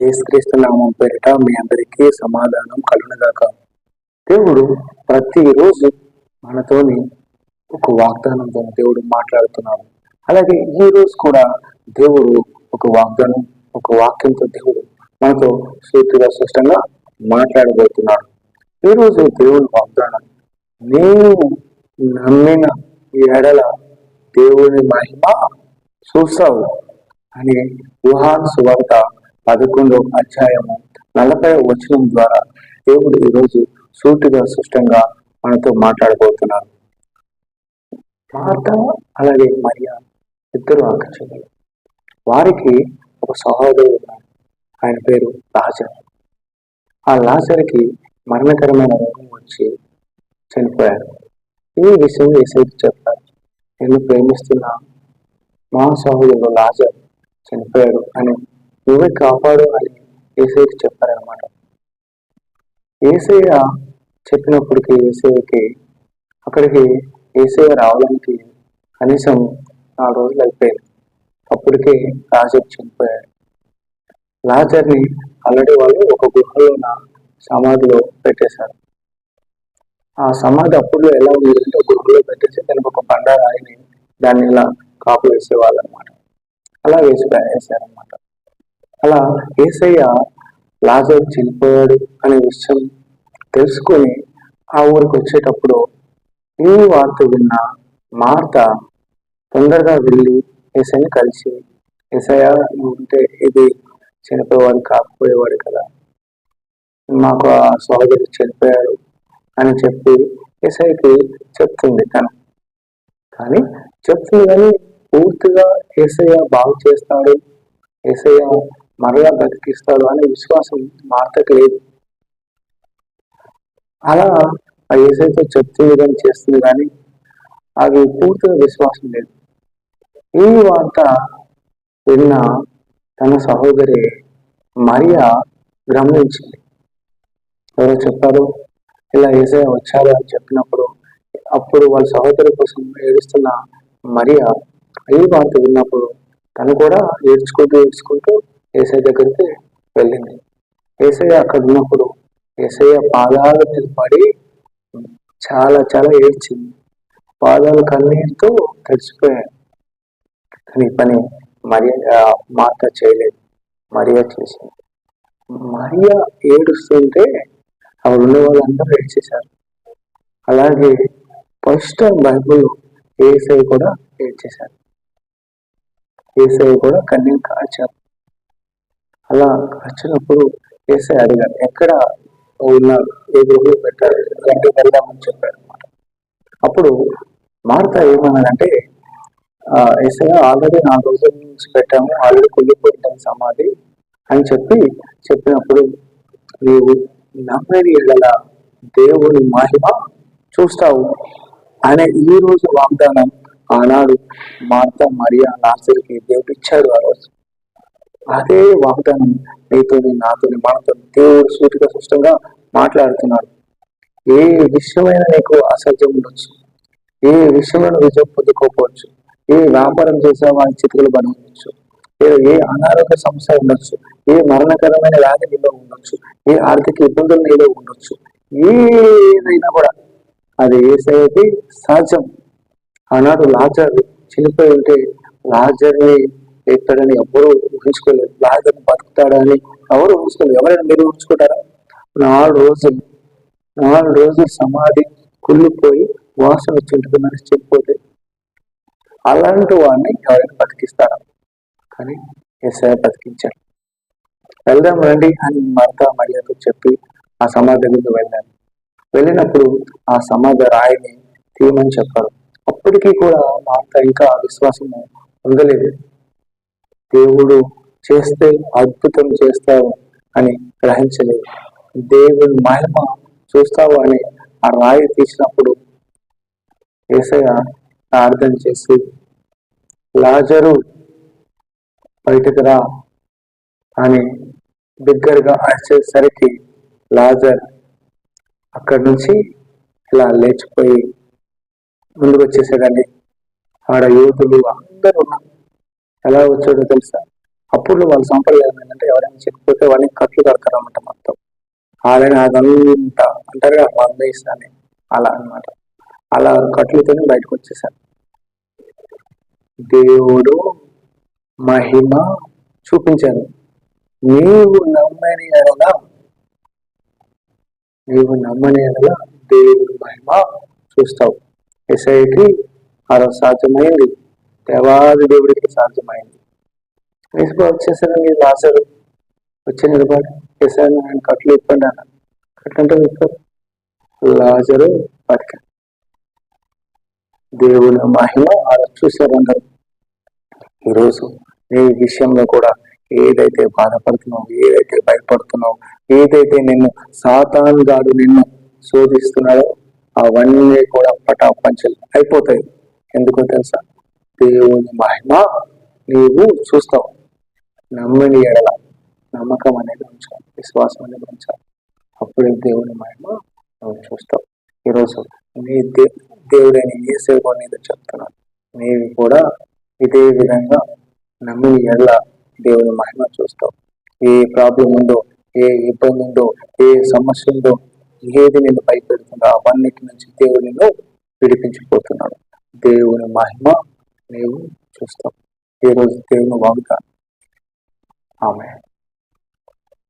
యేసుక్రీస్తు నామం పేరిట మీ అందరికీ సమాధానం కలుగునగాక. దేవుడు ప్రతిరోజు మనతోని ఒక వాగ్దానంతో దేవుడు మాట్లాడుతున్నాడు. అలాగే ఈ రోజు కూడా దేవుడు ఒక వాగ్దానం ఒక వాక్యంతో దేవుడు మనతో సూటిగా స్పష్టంగా మాట్లాడబోతున్నాడు. ఈ రోజు దేవుని వాగ్దానం నేను నమ్మిన ఎడల దేవుని మహిమ చూస్తావు అని యుహాన్ సువార్త పదకొండో అధ్యాయము నలభై వచనం ద్వారా దేవుడు ఈరోజు సూటిగా స్పష్టంగా మనతో మాట్లాడబోతున్నారు. మార్త అలాగే మరియా ఇద్దరు ఆకర్షణలు వారికి ఒక సహోదరుడు ఉన్నాడు. ఆయన పేరు లాజర్. ఆ లాజర్కి మరణకరమైన రోగం వచ్చి చనిపోయాడు ఈ విషయం ఏసైకి చెప్పారు నేను ప్రేమిస్తున్నా మా సహోదరుడు లాజర్ చనిపోయాడు అని నువ్వే కాపాడు అని ఏసైకి చెప్పారనమాట ఏసయ్య చెప్పినప్పటికీ ఏసయ్యకి అక్కడికి ఏసయ్య రావడానికి కనీసం నాలుగు రోజులు అయిపోయింది అప్పటికే లాజర్ చనిపోయాడు. లాజర్ని ఆల్రెడీ వాళ్ళు ఒక గుహలోన సమాధిలో పెట్టేశారు. ఆ సమాధి అప్పుడు ఎలా ఉంది గుహలో పెట్టేసి దానికి ఒక బండ రాయిని దాన్ని ఇలా కాపు వేసేవాళ్ళు అనమాట అలా వేసి వేసారనమాట అలా ఏసయ్య లాజర్ చనిపోయాడు అనే విషయం తెలుసుకొని ఆ ఊరికి వచ్చేటప్పుడు ఈ వార్త విన్న మార్త తొందరగా వెళ్ళి ఏసైని కలిసి ఏసయ్య ఉంటే ఇది చనిపోయేవాడు కాకపోయేవాడు కదా. మాకు ఆ సోదరు చనిపోయాడు అని చెప్పి ఏసైకి చెప్తుంది తను. కానీ చెప్తుంది కానీ పూర్తిగా ఏసయ్య బాగు చేస్తాడు. ఏసయ్య మరలా బ్రతికిస్తాడు అనే విశ్వాసం మార్తకు లేదు. అలా ఆ ఏసైతే చెప్తుంది కానీ చేస్తుంది కానీ అది పూర్తిగా విశ్వాసం లేదు. ఈ వార్త విన్న తన సహోదరి మరియా గమనించింది. ఎవరో చెప్పారు? ఇలా ఏసై వచ్చారు అని చెప్పినప్పుడు అప్పుడు వాళ్ళ సహోదరి కోసం ఏడుస్తున్న మరియా ఈ వార్త విన్నప్పుడు తను కూడా ఏడ్చుకుంటూ ఏడ్చుకుంటూ ఏసఐ దగ్గరికి వెళ్ళింది. ఏసఐ అక్కడ ఉన్నప్పుడు ఏసయ్య పాదాల మీద పడి చాలా చాలా ఏడ్చింది పాదాలు కన్నీరుతో తడిచిపోయాయి కానీ పని మరియా మాత చేయలేదు. మరియా చేసింది. మరియా ఏడుస్తుంటే అక్కడ ఉండే వాళ్ళందరూ ఏడ్చేశారు. అలాగే ఫస్ట్ బైబుల్ ఏసై కూడా ఏడ్చేశారు. ఏసై కూడా కన్నీరు కాచారు అలా వచ్చినప్పుడు ఏసై అడిగారు ఎక్కడ ఉన్నారు ఏ గురువు పెట్టారు ఇలాంటివి వెళ్దామని చెప్పాడు అనమాట అప్పుడు మార్త ఏమన్నాడంటే ఏసై ఆల్రెడీ నాలుగు రోజుల నుంచి పెట్టాము ఆల్రెడీ కుళ్ళిపోయింది సమాధి అని చెప్పి చెప్పినప్పుడు నీవు నమ్మని ఎడల దేవుని మహిమ చూస్తావు అనే ఈ రోజు వాగ్దానం ఆనాడు మార్త మరియా నాసరికి దేవుడు ఇచ్చాడు ఆ రోజు. అదే వాగ్దానం నీతోని నాతో మనతో దేవుడు సూటిగా స్పష్టంగా మాట్లాడుతున్నాడు. ఏ విషయమైనా నీకు అసహ్యం ఉండొచ్చు. ఏ విషయమైన విజయం పొందుకోకపోవచ్చు ఏ వ్యాపారం చేసే వారి చితుకులు పడి లేదా ఏ అనారోగ్య సమస్య ఉండొచ్చు. ఏ మరణకరమైన వ్యాధి నీలో ఉండొచ్చు. ఏ ఆర్థిక ఇబ్బందులు నీలో ఉండొచ్చు. ఏదైనా కూడా అది ఏసైతే సహజం ఆనాడు లాజర్ చనిపోయి ఉంటే లాజర్ని ఎక్కడని ఎవరు ఊహించుకోలేదు. బతుకుతాడా బతుకుతాడని ఎవరు ఊహించుకోలేదు. ఎవరైనా మీరు ఊహించుకుంటారా? నాలుగు రోజులు నాలుగు రోజులు సమాధి కుళ్ళిపోయి వాసన వచ్చి చెప్పిపోతే అలాంటి వాడిని ఎవరైనా బతికిస్తారా? కానీ ఎస్ఐ బతికించాడు. వెళ్దాం రండి అని మరత మరియతో చెప్పి ఆ సమాధి దగ్గరికి వెళ్ళాను వెళ్ళినప్పుడు ఆ సమాధి రాయిని తీయమని చెప్పారు అప్పటికీ కూడా మార్త ఇంకా విశ్వాసము ఉండలేదు. దేవుడు చేస్తే అద్భుతం చేస్తావు అని గ్రహించలేదు. దేవుని మహిమ చూస్తావు అని ఆ రాయి తీసినప్పుడు ఏసయ ప్రార్థన చేసి లాజరు బయటకు రా అని దగ్గరగా అరిచేసరికి లాజర్ అక్కడి నుంచి ఇలా లేచిపోయి ముందుకు వచ్చేసాడండి ఆడ యువతులు అందరూ ఉన్నారు. ఎలా వచ్చాడో తెలుసా? అప్పుడు వాళ్ళ సంప్రదాయం ఏంటంటే ఎవరైనా చెప్పిపోతే వాళ్ళని కట్లు కడతారన్నమాట మొత్తం. అలానే అదంతా అంటారు కదా వంద అలా అన్నమాట. అలా కట్లుతోనే బయటకు వచ్చేసాను దేవుడు మహిమ చూపించాను నీవు నమ్మని ఎడల నీవు నమ్మని ఎడల దేవుడు మహిమ చూస్తావు. ఎస్ఐకి అలా సాధ్యమైంది దేవాది దేవుడికి సాధ్యమైంది. వేసుకో వచ్చేసరికి రాశారు వచ్చి నిలబడి చేశాను నేను కట్లు ఇప్పండి అన్న కట్లంటే విప్పారు లాజరు బతిక దేవుని మహిమ అలా చూశారు అందరు. ఈరోజు నీ విషయంలో కూడా ఏదైతే బాధపడుతున్నావు ఏదైతే భయపడుతున్నావు ఏదైతే నిన్ను సాతాన్ గాడు నిన్ను శోధిస్తున్నాడో అవన్నీ కూడా పటాపంచలు అయిపోతాయి. ఎందుకో తెలుసా? దేవుని మహిమ నీవు చూస్తావు. నమ్మని ఎడల నమ్మకం అనేది ఉంచాలి. విశ్వాసం అనేది ఉంచాలి. అప్పుడే దేవుని మహిమ నువ్వు చూస్తావు. ఈరోజు నీ దే దేవుడైన ఏ సేవ అనేది చెప్తున్నాను. నీవు కూడా ఇదే విధంగా నమ్మిన ఎడల దేవుని మహిమ చూస్తావు. ఏ ప్రాబ్లం ఉందో ఏ ఇబ్బంది ఉందో ఏ సమస్య ఉందో ఏది నేను భయపెడుతుందో అవన్నిటి నుంచి దేవుడు నిన్ను విడిపించిపోతున్నాడు. దేవుని మహిమ నీవు చూస్తావు ఈ రోజు దేవుని వాగ్దానం ఆమె